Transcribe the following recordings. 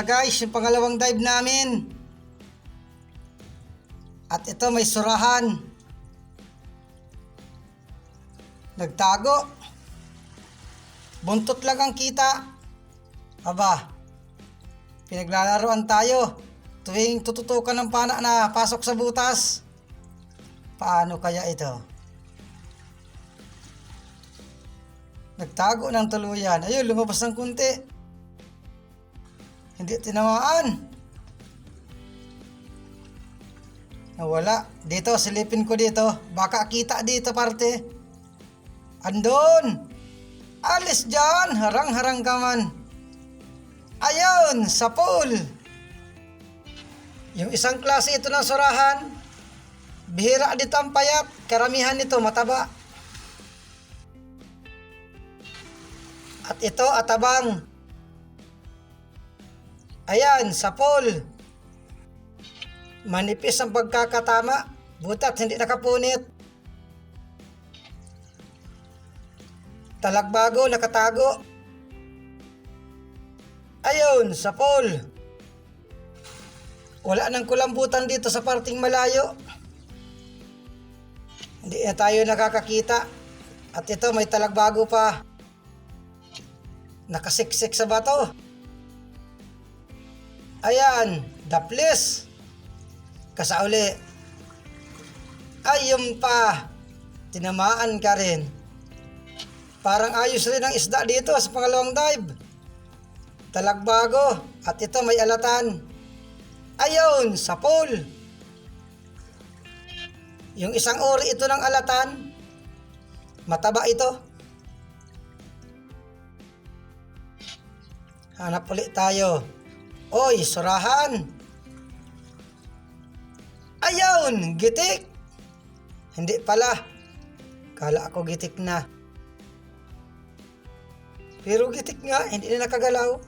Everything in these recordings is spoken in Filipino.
Na guys, yung pangalawang dive namin. At ito may surahan. Nagtago. Buntot lang ang kita. Aba, pinaglalaroan tayo. Tuwing tututukan ng pana na pasok sa butas. Paano kaya ito? Nagtago ng tuluyan. Ayun, lumabas ng kunti. Hindi tinamaan. Nawala. Dito, silipin ko dito. Baka kita dito parte. Andon! Alis dyan! Harang-harang ka man. Ayun! Sa pool! Yung isang klase ito ng surahan, bihira dito ang payat. Karamihan nito mataba. At ito, atabang. Ayan, sa pool. Manipis ang pagkakatama. Butat, hindi nakapunit. Talagbago, nakatago. Ayun, sa pool. Wala nang kulambutan dito sa parting malayo. Hindi na tayo nakakakita. At ito, may talagbago pa. Nakasiksik sa bato. Ayan, daplis. Kasauli. Ayun pa. Tinamaan ka rin. Parang ayos rin ang isda dito sa pangalawang dive. Talagbago. At ito may alatan. Ayun, sa pool. Yung isang ori ito ng alatan. Mataba ito. Hanap ulit tayo. Oy, surahan. Ayun, gitik. Hindi pala. Kala ako gitik na. Pero gitik nga, hindi na nakagalaw.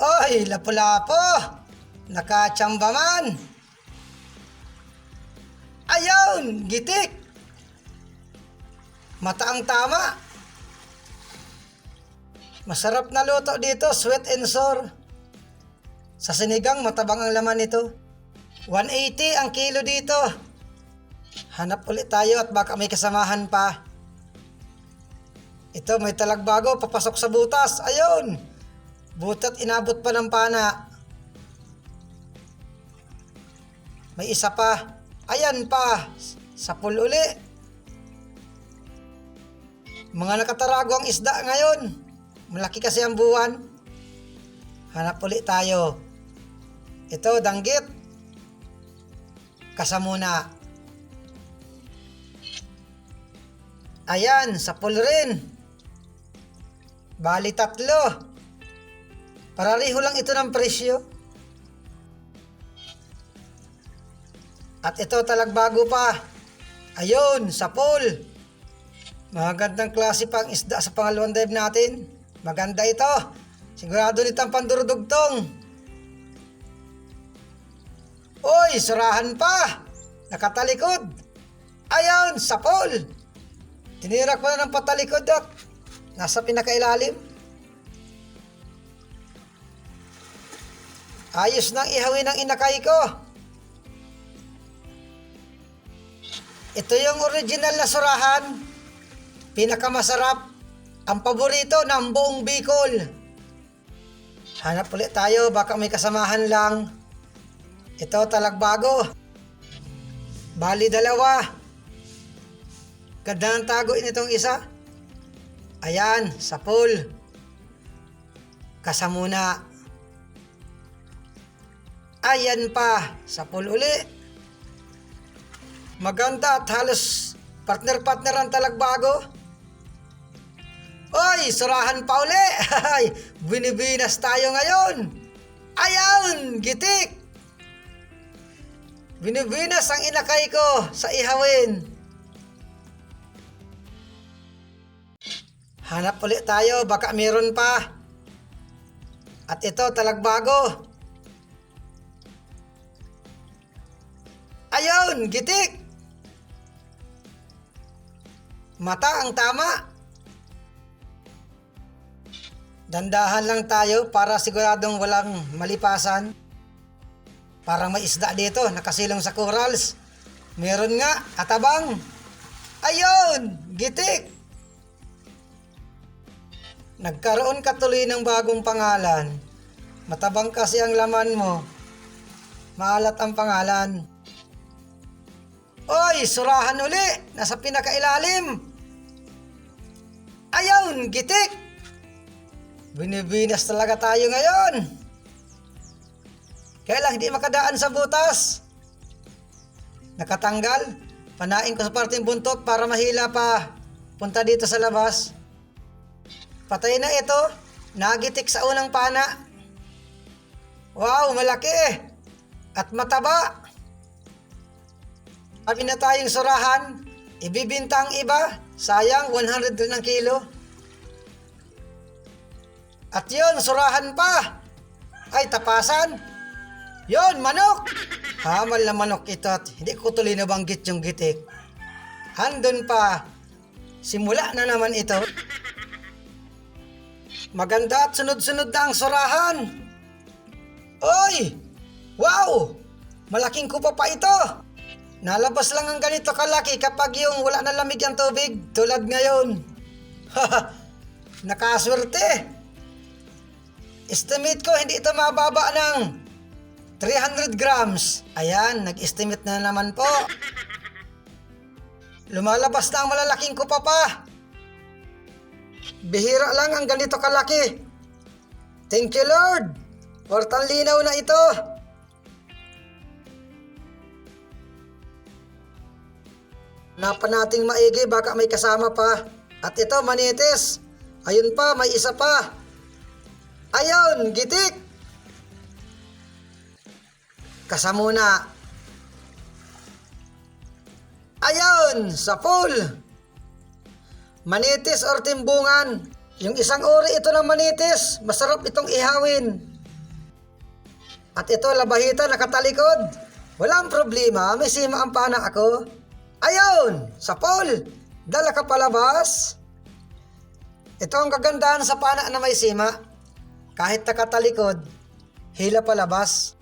Oy, lapo-lapo. Nakachamba man. Ayun, gitik. Mata ang tama. Masarap na luto dito, sweet and sour. Sa sinigang, matabang ang laman nito. 180 ang kilo dito. Hanap ulit tayo at baka may kasamahan pa. Ito, may talagbago, papasok sa butas. Ayun! Butat inabot pa ng pana. May isa pa. Ayan pa. Sa pool uli. Mga nakatarago ang isda ngayon. Malaki kasi ang buwan. Hanap ulit tayo. Ito, danggit. Kasamuna. Ayan, sa pool rin. Bali tatlo. Parariho lang ito ng presyo. At ito talagbago pa. Ayun, sa pool. Magandang klase pang isda sa pangalawang dive natin. Maganda ito. Sigurado nito ang pandurudugtong. Uy, surahan pa. Nakatalikod. Ayun, sa pool. Tinirak ko na ng patalikod, Dok. Nasa pinakailalim. Ayos nang ihawin ng inakay ko. Ito yung original na surahan. Pinakamasarap. Ang paborito ng buong Bicol. Hanap ulit tayo, baka may kasamahan lang. Ito talagbago. Bali dalawa. Ganda ng tago nitong isa. Ayan, sa pool. Kasamuna. Ayan pa, sa pool uli. Maganda at halos partner-partner ang talagbago. Oy, surahan pa uli. Binibinas tayo ngayon. Ayan, gitik. Binibinas ang inakay ko sa ihawin. Hanap ulit tayo, baka meron pa. At ito, talagbago. Ayun, gitik. Mata ang tama. Dandahan lang tayo para siguradong walang malipasan. Parang may isda dito, nakasilong sa corals. Meron nga, atabang. Ayun, gitik. Nagkaroon ka tuloy ng bagong pangalan. Matabang kasi ang laman mo. Maalat ang pangalan. Oy, surahan uli. Nasa pinakailalim. Ayun, gitik. Binibinas talaga tayo ngayon. Kaya lang hindi makadaan sa butas. Nakatanggal. Panain ko sa parteng buntot para mahila pa. Punta dito sa labas. Patay na ito. Nagitik sa unang pana. Wow, malaki. At mataba. Kami na tayong surahan. Ibibinta iba. Sayang, 100 rin kilo. At yun, surahan pa. Ay, tapasan. Yon, manok. Hamal na manok ito at hindi ko tuloy nabanggit yung gitik. Handon pa. Simula na naman ito. Maganda at sunod-sunod na ang surahan. Oy! Wow! Malaking kupa pa ito. Nalabas lang ang ganito kalaki kapag yung wala na lamig ang tubig tulad ngayon. Nakaswerte. Estimate ko hindi ito mababa ng 300 grams. Ayan, nag-estimate na naman po. Lumalabas na ang malalaking kupa pa. Bihira lang ang ganito kalaki. Thank you Lord. Portang linaw na ito. Hanapan nating maigi baka may kasama pa. At ito manitis. Ayun pa, may isa pa. Ayun, gitik. Kasamuna. Ayun, sa pool. Manitis or timbungan. Yung isang uri ito ng manitis, masarap itong ihawin. At ito, labahita, nakatalikod. Walang problema, may sima ang pana ako. Ayun, sa pool. Dala ka palabas. Ito ang kagandahan sa pana na may sima. Kahit nakatalikod, hila palabas.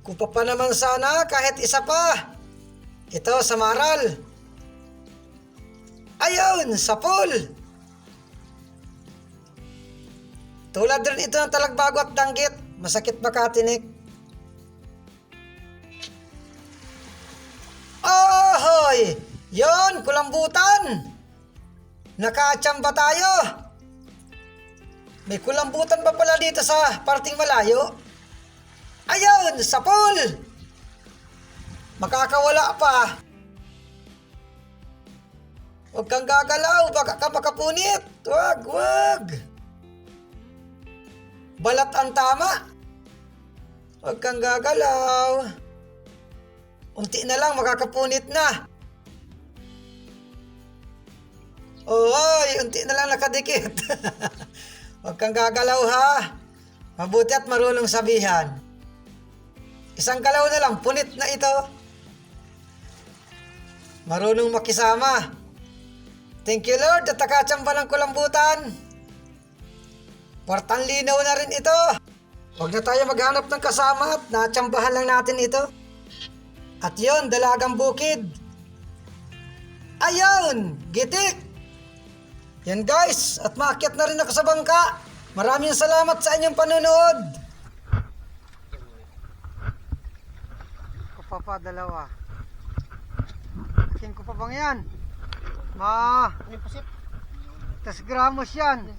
Kupa pa naman sana kahit isa pa. Ito sa maral. Ayun, sa pool. Tulad rin ito ng talagbago at danggit. Masakit ba katinik? Ohoy! Yon, kulambutan! Nakatsamba tayo! May kulambutan pa pala dito sa parting malayo. Ayun, sa pool! Makakawala pa. Huwag kang gagalaw, baka ka makapunit. Wag, wag. Balat ang tama. Huwag kang gagalaw. Unti na lang, makakapunit na. Oy, unti na lang nakadikit. Huwag kang gagalaw ha. Mabuti at marunong sabihan. Isang galaw na lang, punit na ito. Marunong makisama. Thank you Lord at nakatsamba ng kulambutan. Portang linaw na rin ito. Huwag na tayo maghanap ng kasama at natsambahan lang natin ito. At yon dalagang bukid. Ayun, gitik. Yan guys, at maakyat na rin ako sa bangka. Maraming salamat sa inyong panonood. Kupa pa, dalawa. Aking kupa bang yan? Ma, tas gramos yan.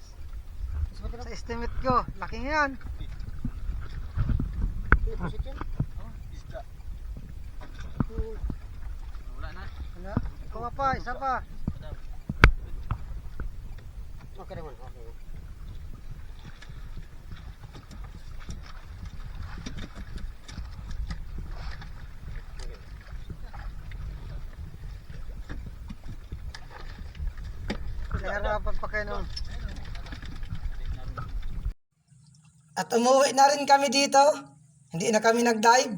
Sa estimate ko, laking yan. Wala. Kuha pa, isa pa. Okay naman, okay. At umuwi na rin kami dito. Hindi na kami nag-dive.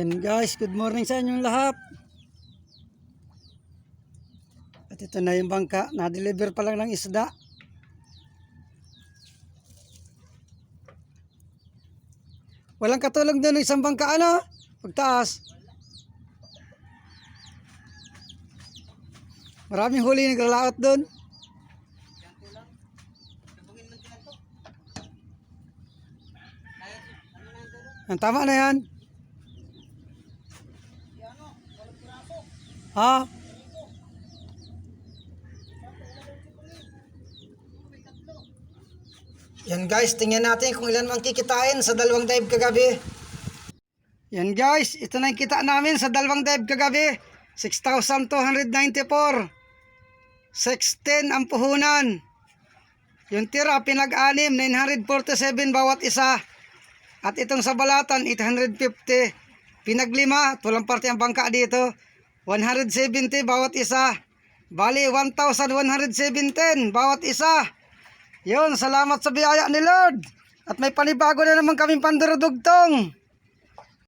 Yan guys, good morning sa inyong lahat. At At ito na yung bangka. Na-deliver pa lang ng isda. Walang katulong doon ng isang bangka ano? Pagtaas. Maraming huli naglalaot doon. Ang tama na yan. Ha? Yan guys, tingnan natin kung ilan man kikitain sa dalawang dive kagabi. Yan guys, ito na yung kita namin sa dalawang dive kagabi. 6,294. 610 ang puhunan. Yung tira, pinag-anim, 947 bawat isa. At itong sa balatan, 850. Pinaglima, tulang parte ang bangka dito. 170 bawat isa. Bali, 1,117 bawat isa. Yun, salamat sa biyaya ni Lord. At may panibago na naman kaming pandurudugtong.